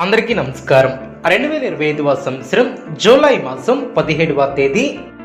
అందరికీ నమస్కారం. రెండు వేల ఇరవై ఐదు సంవత్సరం జూలై మాసం పదిహేడవ తేదీ.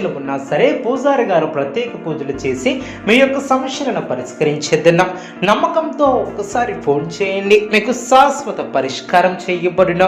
సమస్యలు ఉన్నా సరే పూజారి గారు ప్రత్యేక పూజలు చేసి మీ యొక్క సమస్యలను పరిష్కరించేద్దాం నమ్మకంతో ఒకసారి ఫోన్ చేయండి. మీకు శాశ్వత పరిష్కారం చేయబడిన.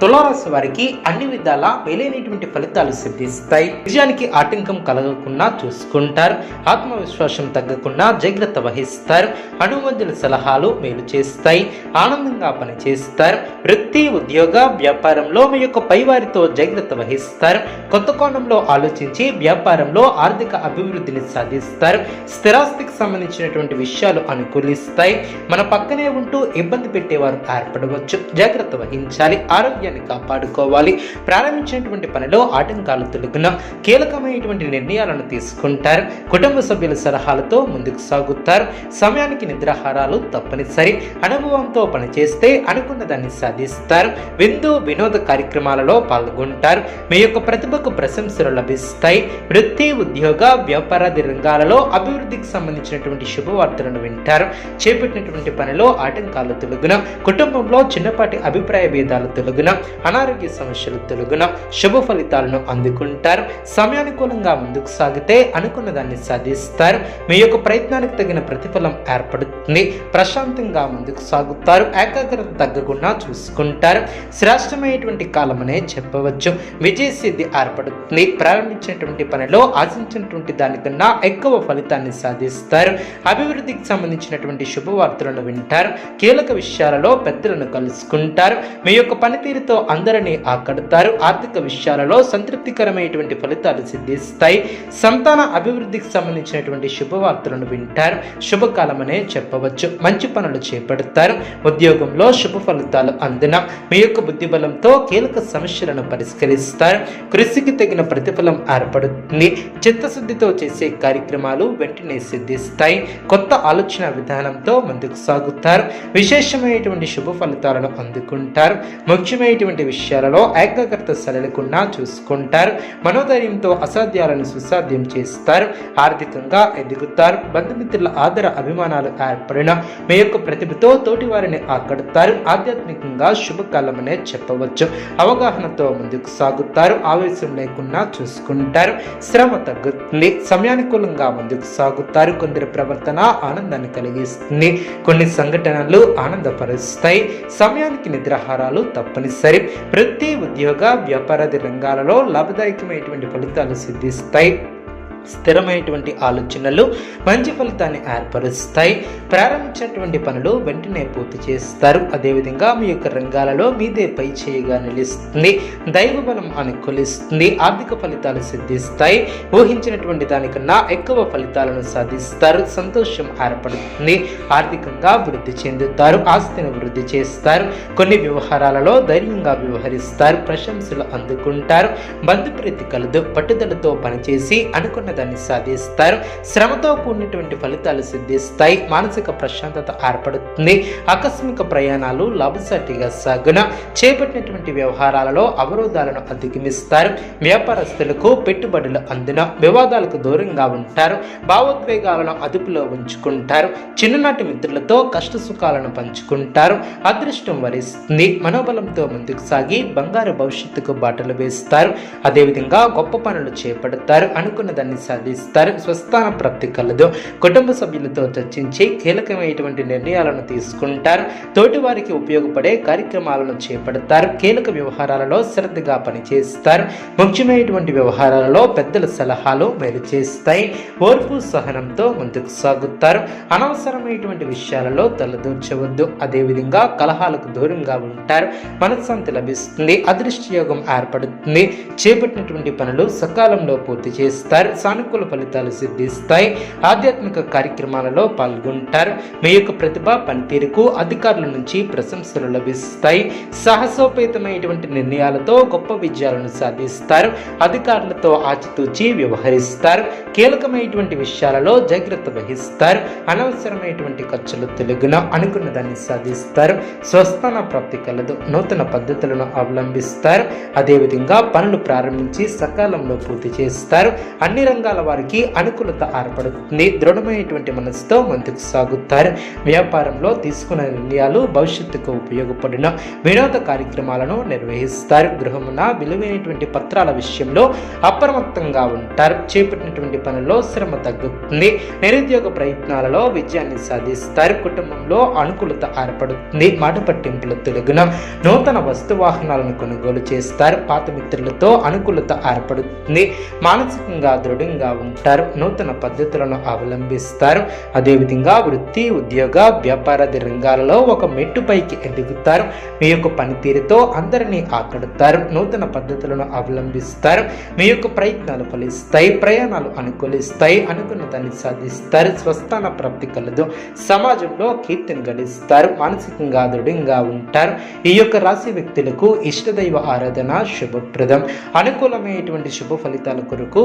తులారాశి వారికి అన్ని విధాలా మేలైనటువంటి ఫలితాలు సిద్ధిస్తాయి. విజయానికి ఆటంకం కలగకుండా చూసుకుంటారు. ఆత్మవిశ్వాసం తగ్గకుండా జాగ్రత్త వహిస్తారు. అనుమతుల సలహాలు మేలు చేస్తాయి. ఆనందంగా పనిచేస్తారు. వృత్తి ఉద్యోగ వ్యాపారంలో మీ యొక్క పైవారితో జాగ్రత్త వహిస్తారు. కొత్త కోణంలో ఆలోచించి వ్యాపారంలో ఆర్థిక అభివృద్ధిని సాధిస్తారు. స్థిరాస్తికి సంబంధించినటువంటి విషయాలు అనుకూలిస్తాయి. మన పక్కనే ఉంటూ ఇబ్బంది పెట్టేవారు ఏర్పడవచ్చు. జాగ్రత్త వహించాలి. ఆరోగ్యాన్ని కాపాడుకోవాలి. ప్రారంభించినటువంటి పనిలో ఆటంకాలు తొలగిన. కీలకమైనటువంటి నిర్ణయాలను తీసుకుంటారు. కుటుంబ సభ్యుల సలహాలతో ముందుకు సాగుతారు. సమయానికి నిద్రాహారాలు తప్పనిసరి. అనుభవంతో పనిచేస్తే అనుకున్న దాన్ని సాధిస్తారు. విందు వినోద కార్యక్రమాలలో పాల్గొంటారు. మీ యొక్క ప్రతిభకు ప్రశంసలు లభిస్తాయి. వృత్తి ఉద్యోగ వ్యాపారాది రంగాలలో అభివృద్ధికి సంబంధించినటువంటి శుభవార్తలను వింటారు. చేపట్టినటువంటి పనిలో ఆటంకాలు తొలగిన. కుటుంబంలో చిన్నపాటి అభిప్రాయ భేదాలు తొలగిన. అనారోగ్య సమస్యలు తొలగున శుభ ఫలితాలను అందుకుంటారు. సమయానుకూలంగా ముందుకు సాగితే అనుకున్న దాన్ని సాధిస్తారు. మీ యొక్క ప్రయత్నానికి తగిన ప్రతిఫలం ఏర్పడుతుంది. ప్రశాంతంగా ముందుకు సాగుతారు. ఏకాగ్రత తగ్గకుండా చూసుకుంటారు. శ్రేష్టమైనటువంటి కాలమనే చెప్పవచ్చు. విజయ సిద్ధి ఏర్పడుతుంది. ప్రారంభించినటువంటి పనిలో ఆశించినటువంటి దానికన్నా ఎక్కువ ఫలితాన్ని సాధిస్తారు. అభివృద్ధికి సంబంధించినటువంటి శుభవార్తలను వింటారు. కీలక విషయాలలో పెద్దలను కలుసుకుంటారు. మీ యొక్క పనితీరు పనితీరుతో అందరినీ ఆకడతారు. ఆర్థిక విషయాలలో సంతృప్తికరమైనటువంటి ఫలితాలు సిద్ధిస్తాయి. సంతాన అభివృద్ధికి సంబంధించినటువంటి శుభవార్తలను వింటారు. శుభకాలం అనే చెప్పవచ్చు. మంచి పనులు చేపడతారు. ఉద్యోగంలో శుభ ఫలితాలు అందిన మీ యొక్క బుద్ధిబలంతో కీలక సమస్యలను పరిష్కరిస్తారు. కృషికి తగిన ప్రతిఫలం ఏర్పడుతుంది. చిత్తశుద్ధితో చేసే కార్యక్రమాలు వెంటనే సిద్ధిస్తాయి. కొత్త ఆలోచన విధానంతో ముందుకు సాగుతారు. విశేషమైనటువంటి శుభ ఫలితాలను అందుకుంటారు. ముఖ్యమైన ముఖ్యమైనటువంటి విషయాలలో ఏకాగ్రత సరళకుండా చూసుకుంటారు. మనోధైర్యంతో అసాధ్యాలను సుసాధ్యం చేస్తారు. ఆర్థికంగా ఎదుగుతారు. బంధుమిత్రుల ఆదర అభిమానాలు ఏర్పడిన మీ యొక్క ప్రతిభతో తోటి వారిని ఆకడతారు. ఆధ్యాత్మికంగా శుభకాలమనే చెప్పవచ్చు. అవగాహనతో ముందుకు సాగుతారు. ఆవేశం లేకుండా చూసుకుంటారు. శ్రమ తగ్గుతుంది. సమయానుకూలంగా ముందుకు సాగుతారు. కొందరి ప్రవర్తన ఆనందాన్ని కలిగిస్తుంది. కొన్ని సంఘటనలు ఆనందపరుస్తాయి. సమయానికి నిద్రాహారాలు తప్పనిసరి ప్రతి ఉద్యోగ వ్యాపారాది రంగాలలో లాభదాయకమైనటువంటి ఫలితాలు సిద్ధిస్తాయి. స్థిరమైనటువంటి ఆలోచనలు మంచి ఫలితాన్ని ఏర్పరుస్తాయి. ప్రారంభించినటువంటి పనులు వెంటనే పూర్తి చేస్తారు. అదేవిధంగా మీ యొక్క రంగాలలో మీదే పై చేయగా నిలుస్తుంది. దైవ బలం అనుకూలిస్తుంది. ఆర్థిక ఫలితాలు సిద్ధిస్తాయి. ఊహించినటువంటి దానికన్నా ఎక్కువ ఫలితాలను సాధిస్తారు. సంతోషం ఏర్పడుతుంది. ఆర్థికంగా వృద్ధి చెందుతారు. ఆస్తిని వృద్ధి చేస్తారు. కొన్ని వ్యవహారాలలో ధైర్యంగా వ్యవహరిస్తారు. ప్రశంసలు అందుకుంటారు. బంధుప్రీతి కలదు. పట్టుదలతో పనిచేసి అనుకున్న దాన్ని సాధిస్తారు. శ్రమతో కూడినటువంటి ఫలితాలు సిద్ధిస్తాయి. మానసిక ప్రశాంతత ఏర్పడుతుంది. ఆకస్మిక ప్రయాణాలు లాభసాటిగా సాగున చేపట్టినటువంటి వ్యవహారాలలో అవరోధాలను అధిగమిస్తారు. వ్యాపారస్తులకు పెట్టుబడులు అందున వివాదాలకు దూరంగా ఉంటారు. భావోద్వేగాలను అదుపులో ఉంచుకుంటారు. చిన్ననాటి మిత్రులతో కష్ట సుఖాలను పంచుకుంటారు. అదృష్టం వరిస్తుంది. మనోబలంతో ముందుకు సాగి బంగారు భవిష్యత్తుకు బాటలు వేస్తారు. అదేవిధంగా గొప్ప పనులు చేపడతారు. అనుకున్న దాన్ని సాధిస్తారు స్వస్థాన ప్రాప్తి కలదు. కుటుంబ సభ్యులతో చర్చించి కీలకమైనటువంటి నిర్ణయాలను తీసుకుంటారు. తోటి వారికి ఉపయోగపడే కార్యక్రమాలను చేపడతారు. కీలక వ్యవహారాలలో శ్రద్ధగా పనిచేస్తారు. ముఖ్యమైనటువంటి వ్యవహారాలలో పెద్దల సలహాలు మేలు చేస్తాయి. ఓర్పు సహనంతో ముందుకు సాగుతారు. అనవసరమైనటువంటి విషయాలలో తలదూర్చవద్దు. అదేవిధంగా కలహాలకు దూరంగా ఉంటారు. మనశ్శాంతి లభిస్తుంది. అదృష్టయోగం ఏర్పడుతుంది. చేపట్టినటువంటి పనులు సకాలంలో పూర్తి చేస్తారు. సానుకూల ఫలితాలు సిద్ధిస్తాయి. ఆధ్యాత్మిక కార్యక్రమాలలో పాల్గొంటారు. మీ యొక్క ప్రతిభ పనితీరుకు అధికారుల నుంచి ప్రశంసలు లభిస్తాయి. సాహసోపేతమైనటువంటి నిర్ణయాలతో గొప్ప విజయాలను సాధిస్తారు. అధికారులతో ఆచితూచి వ్యవహరిస్తారు. కీలకమైనటువంటి విషయాలలో జాగ్రత్త వహిస్తారు. అనవసరమైనటువంటి ఖర్చులు తెలుగున అనుకున్న దాన్ని సాధిస్తారు. స్వస్థాన ప్రాప్తి కలదు. నూతన పద్ధతులను అవలంబిస్తారు. అదేవిధంగా పనులు ప్రారంభించి సకాలంలో పూర్తి చేస్తారు. అన్ని రంగాల వారికి అనుకూలత ఏర్పడుతుంది. దృఢమైనటువంటి మనసుతో ముందుకు సాగుతారు. వ్యాపారంలో తీసుకున్న నిర్ణయాలు భవిష్యత్తుకు ఉపయోగపడిన. వినోద కార్యక్రమాలను నిర్వహిస్తారు. గృహమున విలువైనటువంటి పత్రాల విషయంలో అప్రమత్తంగా ఉంటారు. చేపట్టినటువంటి పనుల్లో శ్రమ తగ్గుతుంది. నిరుద్యోగ ప్రయత్నాలలో విజయాన్ని సాధిస్తారు. కుటుంబంలో అనుకూలత ఏర్పడుతుంది. మాట పట్టింపుల తొలగిన. నూతన వస్తు వాహనాలను కొనుగోలు చేస్తారు. పాత మిత్రులతో అనుకూలత ఏర్పడుతుంది. మానసికంగా దృఢంగా ఉంటారు నూతన పద్ధతులను అవలంబిస్తారు. అదేవిధంగా వృత్తి ఉద్యోగ వ్యాపారాది రంగాలలో ఒక మెట్టుపైకి ఎదుగుతారు. మీ యొక్క పనితీరుతో అందరినీ ఆకడతారు నూతన పద్ధతులను అవలంబిస్తారు. మీ యొక్క ప్రయత్నాలు ఫలిస్తాయి ప్రయాణాలు అనుకూలిస్తాయి అనుకున్న దాన్ని సాధిస్తారు. స్వస్థాన ప్రాప్తి కలదు. సమాజంలో కీర్తిని గడిస్తారు మానసికంగా దృఢంగా ఉంటారు. ఈ యొక్క రాశి వ్యక్తులకు ఇష్టదైవ ఆరాధన శుభప్రదం. అనుకూలమైనటువంటి శుభ ఫలితాల కొరకు